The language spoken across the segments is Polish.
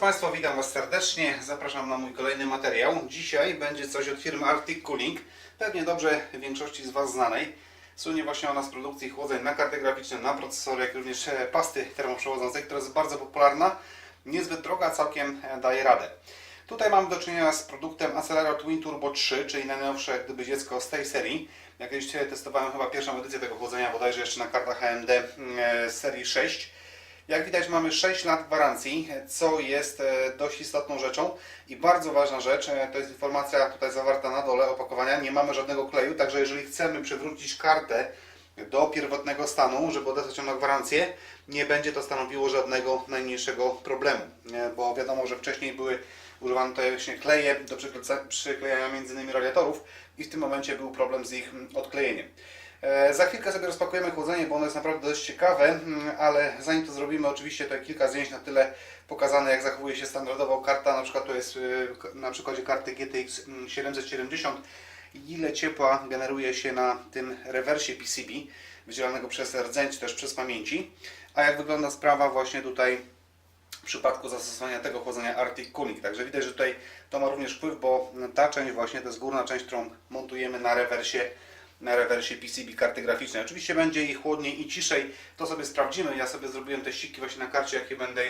Państwa, witam Was serdecznie. Zapraszam na mój kolejny materiał. Dzisiaj będzie coś od firmy Arctic Cooling. Pewnie dobrze większości z Was znanej. Słynie właśnie ona z produkcji chłodzeń na karty graficzne, na procesory, jak również e, pasty termoprzewodzącej, która jest bardzo popularna. Niezbyt droga, całkiem e, daje radę. Tutaj mamy do czynienia z produktem Acelera Twin Turbo 3, czyli najnowsze gdyby dziecko z tej serii. Jak kiedyś testowałem chyba pierwszą edycję tego chłodzenia, bodajże jeszcze na kartach AMD e, serii 6. Jak widać mamy 6 lat gwarancji, co jest e, dość istotną rzeczą. I bardzo ważna rzecz, e, to jest informacja tutaj zawarta na dole opakowania, nie mamy żadnego kleju, także jeżeli chcemy przywrócić kartę do pierwotnego stanu, żeby odesłać ją na gwarancję, nie będzie to stanowiło żadnego najmniejszego problemu, e, bo wiadomo, że wcześniej były używane tutaj właśnie kleje do przyklejania między innymi radiatorów i w tym momencie był problem z ich odklejeniem. E, Za chwilkę sobie rozpakujemy chłodzenie, bo ono jest naprawdę dość ciekawe, mm, ale zanim to zrobimy, oczywiście tutaj kilka zdjęć na tyle pokazane, jak zachowuje się standardowo karta. Na przykład to jest k- na przykładzie karty GTX 770, ile ciepła generuje się na tym rewersie PCB, wydzielanego przez rdzeń czy też przez pamięci. A jak wygląda sprawa właśnie tutaj w przypadku zastosowania tego chłodzenia Arctic Cooling. Także widać, że tutaj to ma również wpływ, bo ta część właśnie, to jest górna część, którą montujemy na rewersie na rewersie PCB karty graficznej. Oczywiście będzie i chłodniej i ciszej, to sobie sprawdzimy. Ja sobie zrobiłem te ściki właśnie na karcie, jakie będę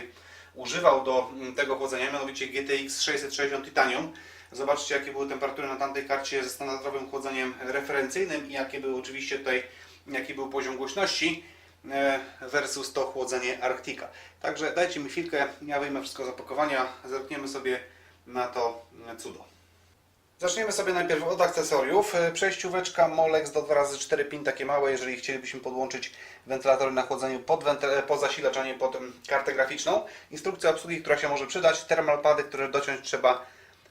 używał do mm, tego chłodzenia, mianowicie GTX 660 Titanium. Zobaczcie, jakie były temperatury na tamtej karcie ze standardowym chłodzeniem referencyjnym i jakie był oczywiście tutaj, jaki był poziom głośności e, versus to chłodzenie Arctica. Także dajcie mi chwilkę, ja wyjmę wszystko z opakowania, zerkniemy sobie na to e, cudo. Zaczniemy sobie najpierw od akcesoriów. E, Przejścióweczka Molex do 2x4 pin, takie małe, jeżeli chcielibyśmy podłączyć wentylatory na chłodzeniu pod, wenty- pod zasilacz, a nie pod kartę graficzną. Instrukcja obsługi, która się może przydać. Thermalpady, które dociąć trzeba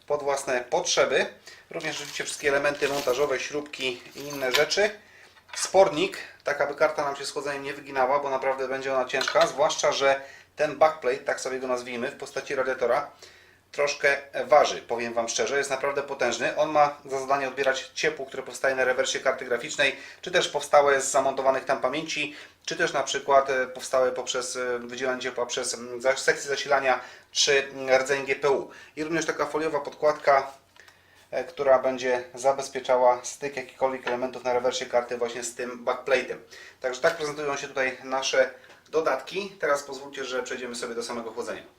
pod własne potrzeby. Również oczywiście wszystkie elementy montażowe, śrubki i inne rzeczy. Spornik, tak aby karta nam się z chłodzeniem nie wyginała, bo naprawdę będzie ona ciężka, zwłaszcza, że ten backplate, tak sobie go nazwijmy, w postaci radiatora, troszkę waży, powiem Wam szczerze, jest naprawdę potężny. On ma za zadanie odbierać ciepło, które powstaje na rewersie karty graficznej, czy też powstałe z zamontowanych tam pamięci, czy też na przykład e, powstałe poprzez e, wydzielanie ciepła przez sekcję zasilania, czy rdzeń GPU. I również taka foliowa podkładka, e, która będzie zabezpieczała styk jakichkolwiek elementów na rewersie karty właśnie z tym backplate'em. Także tak prezentują się tutaj nasze dodatki. Teraz pozwólcie, że przejdziemy sobie do samego chłodzenia.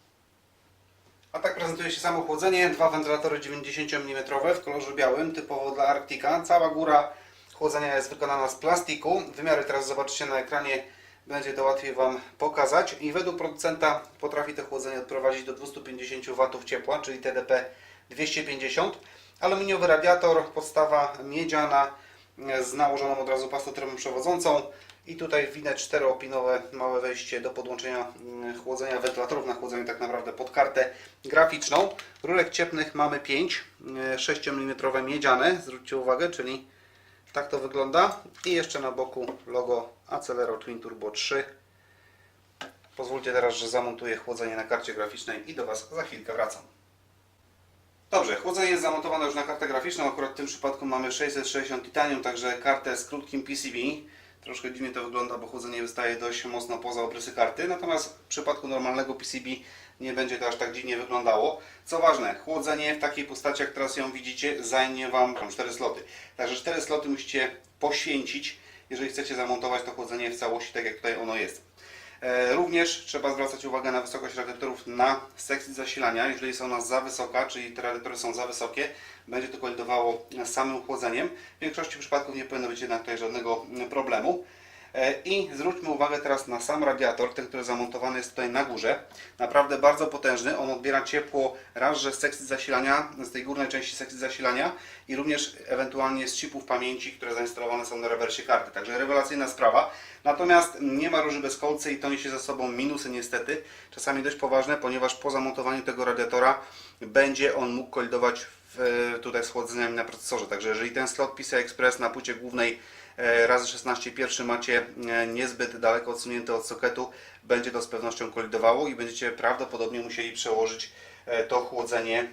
A tak prezentuje się samo chłodzenie. Dwa wentylatory 90 mm w kolorze białym, typowo dla Arctica. Cała góra chłodzenia jest wykonana z plastiku. Wymiary teraz zobaczycie na ekranie, będzie to łatwiej Wam pokazać. I według producenta potrafi to chłodzenie odprowadzić do 250 W ciepła, czyli TDP 250. Aluminiowy radiator, podstawa miedziana z nałożoną od razu pastą termoprzewodzącą. I tutaj widać czteroopinowe małe wejście do podłączenia mm, chłodzenia wentylatorów na chłodzenie tak naprawdę pod kartę graficzną. Rurek cieplnych mamy 5, 6 mm miedziane, zwróćcie uwagę, czyli tak to wygląda. I jeszcze na boku logo Acelero Twin Turbo 3. Pozwólcie teraz, że zamontuję chłodzenie na karcie graficznej i do Was za chwilkę wracam. Dobrze, chłodzenie jest zamontowane już na kartę graficzną. Akurat w tym przypadku mamy 660 Titanium, także kartę z krótkim PCB. Troszkę dziwnie to wygląda, bo chłodzenie wystaje dość mocno poza obrysy karty. Natomiast w przypadku normalnego PCB nie będzie to aż tak dziwnie wyglądało. Co ważne, chłodzenie w takiej postaci, jak teraz ją widzicie, zajmie Wam tam 4 sloty. Także 4 sloty musicie poświęcić, jeżeli chcecie zamontować to chłodzenie w całości, tak jak tutaj ono jest. E, Również trzeba zwracać uwagę na wysokość radiatorów na sekcji zasilania. Jeżeli jest ona za wysoka, czyli te radiatory są za wysokie, będzie to kolidowało z samym chłodzeniem. W większości przypadków nie powinno być jednak tutaj żadnego problemu. E, I zwróćmy uwagę teraz na sam radiator, ten, który zamontowany jest tutaj na górze. Naprawdę bardzo potężny. On odbiera ciepło raz, że z sekcji zasilania, z tej górnej części sekcji zasilania i również ewentualnie z chipów pamięci, które zainstalowane są na rewersie karty. Także rewelacyjna sprawa. Natomiast nie ma róży bez kolcy i to niesie ze sobą minusy niestety, czasami dość poważne, ponieważ po zamontowaniu tego radiatora będzie on mógł kolidować w, tutaj z chłodzeniem na procesorze. Także jeżeli ten slot PCI Express na płycie głównej razy 16 pierwszy macie e, niezbyt daleko odsunięty od soketu, będzie to z pewnością kolidowało i będziecie prawdopodobnie musieli przełożyć e, to chłodzenie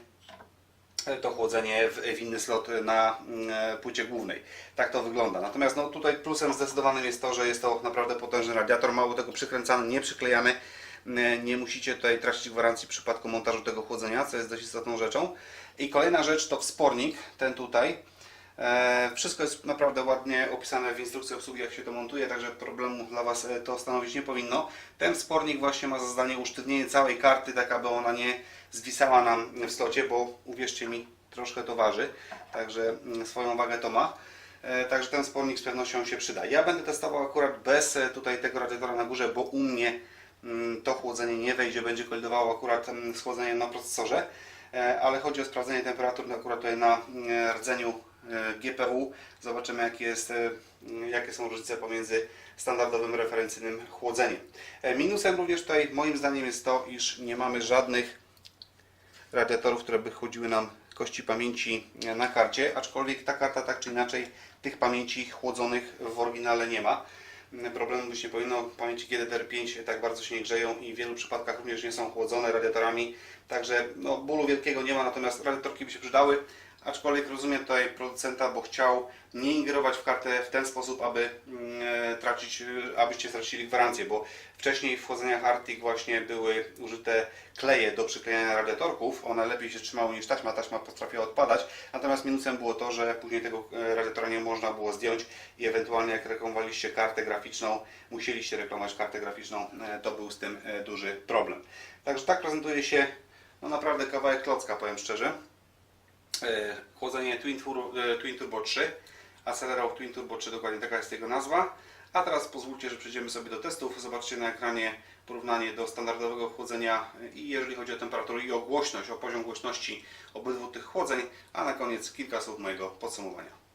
to chłodzenie w, inny slot na mm, płycie głównej. Tak to wygląda. Natomiast no, tutaj plusem zdecydowanym jest to, że jest to naprawdę potężny radiator, mało tego przykręcany, nie przyklejamy. e, nie musicie tutaj tracić gwarancji w przypadku montażu tego chłodzenia, co jest dość istotną rzeczą. I kolejna rzecz to wspornik, ten tutaj. E, Wszystko jest naprawdę ładnie opisane w instrukcji obsługi, jak się to montuje, także problemu dla Was e, to stanowić nie powinno. Ten wspornik właśnie ma za zadanie usztywnienie całej karty, tak aby ona nie zwisała nam w slocie, bo uwierzcie mi, troszkę to waży, także mm, swoją wagę to ma. E, Także ten spornik z pewnością się przyda. Ja będę testował akurat bez tutaj tego radiatora na górze, bo u mnie mm, to chłodzenie nie wejdzie, będzie kolidowało akurat mm, z chłodzeniem na procesorze, ale chodzi o sprawdzenie temperatur akurat tutaj na mm, rdzeniu GPU. Zobaczymy jakie, jest, e, jakie są różnice pomiędzy standardowym referencyjnym chłodzeniem. E, Minusem również tutaj moim zdaniem jest to, iż nie mamy żadnych radiatorów, które by chłodziły nam kości pamięci na karcie, aczkolwiek ta karta tak czy inaczej tych pamięci chłodzonych w oryginale nie ma. Problemu być nie powinno, pamięci GDDR5 tak bardzo się nie grzeją i w wielu przypadkach również nie są chłodzone radiatorami, także no, bólu wielkiego nie ma, natomiast radiatorki by się przydały, aczkolwiek rozumiem tutaj producenta, bo chciał nie ingerować w kartę w ten sposób, aby mm, e, tracić, e, abyście stracili gwarancję, bo wcześniej w chłodzeniach Arctic właśnie były użyte kleje do przyklejania radiatorków, one lepiej się trzymały niż taśma, taśma potrafiła odpadać, natomiast minusem było to, że później tego e, radiatora nie można było zdjąć i ewentualnie jak reklamowaliście kartę graficzną, musieliście reklamować kartę graficzną, to był z tym duży problem. Także tak prezentuje się no naprawdę kawałek klocka, powiem szczerze. E, chłodzenie Twin Turbo, e, Twin Turbo 3, Accelerator Twin Turbo 3, dokładnie taka jest jego nazwa. A teraz pozwólcie, że przejdziemy sobie do testów. Zobaczcie na ekranie porównanie do standardowego chłodzenia i jeżeli chodzi o temperaturę i o głośność, o poziom głośności obydwu tych chłodzeń, a na koniec kilka słów mojego podsumowania.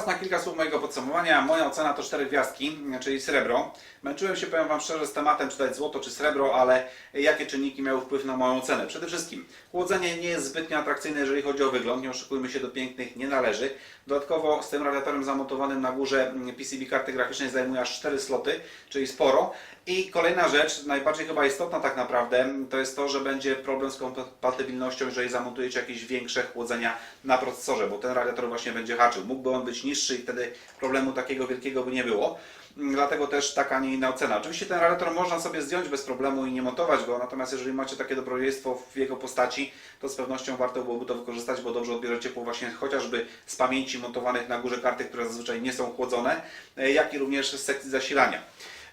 Czas na kilka słów mojego podsumowania. Moja ocena to 4 gwiazdki, czyli srebro. Męczyłem się, powiem Wam szczerze, z tematem, czy dać złoto, czy srebro, ale jakie czynniki miały wpływ na moją ocenę? Przede wszystkim chłodzenie nie jest zbytnio atrakcyjne, jeżeli chodzi o wygląd. Nie oszukujmy się, do pięknych nie należy. Dodatkowo z tym radiatorem zamontowanym na górze PCB karty graficznej zajmuje aż 4 sloty, czyli sporo. I kolejna rzecz, najbardziej chyba istotna tak naprawdę, to jest to, że będzie problem z kompatybilnością, jeżeli zamontujecie jakieś większe chłodzenia na procesorze, bo ten radiator właśnie będzie haczył. Mógłby on być niższy i wtedy problemu takiego wielkiego by nie było. Dlatego też taka, a nie inna ocena. Oczywiście ten radiator można sobie zdjąć bez problemu i nie montować go, natomiast jeżeli macie takie dobrodziejstwo w jego postaci, to z pewnością warto byłoby to wykorzystać, bo dobrze odbiera ciepło właśnie chociażby z pamięci montowanych na górze karty, które zazwyczaj nie są chłodzone, e, jak i również z sekcji zasilania.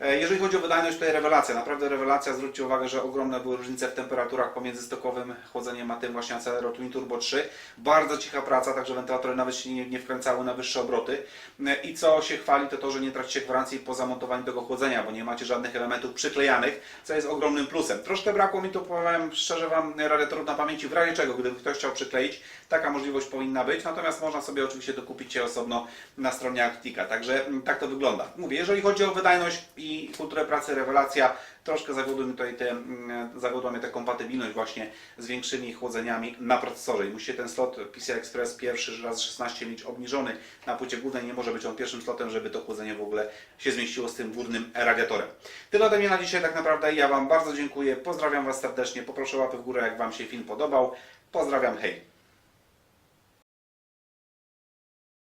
E, Jeżeli chodzi o wydajność, tutaj rewelacja, naprawdę rewelacja. Zwróćcie uwagę, że ogromne były różnice w temperaturach pomiędzy stokowym chłodzeniem a tym właśnie Accelero Twin Turbo 3. Bardzo cicha praca, także wentylatory nawet się nie, nie wkręcały na wyższe obroty. E, I co się chwali, to to, że nie tracicie gwarancji po zamontowaniu tego chłodzenia, bo nie macie żadnych elementów przyklejanych, co jest ogromnym plusem. Troszkę brakło mi tu, powiem szczerze Wam, radiatorów na pamięci, w razie czego, gdyby ktoś chciał przykleić, taka możliwość powinna być, natomiast można sobie oczywiście to kupić je osobno na stronie Actica, także mm, tak to wygląda. Mówię, jeżeli chodzi o wydajność i kulturę pracy, rewelacja, troszkę zawiodły mnie tutaj te, mm, zawiodła mnie ta kompatybilność właśnie z większymi chłodzeniami na procesorze. I musicie ten slot PCI Express pierwszy raz 16 mieć obniżony na płycie głównej, nie może być on pierwszym slotem, żeby to chłodzenie w ogóle się zmieściło z tym górnym radiatorem. Tyle ode mnie na dzisiaj tak naprawdę, ja Wam bardzo dziękuję, pozdrawiam Was serdecznie, poproszę łapy w górę jak Wam się film podobał, pozdrawiam, hej!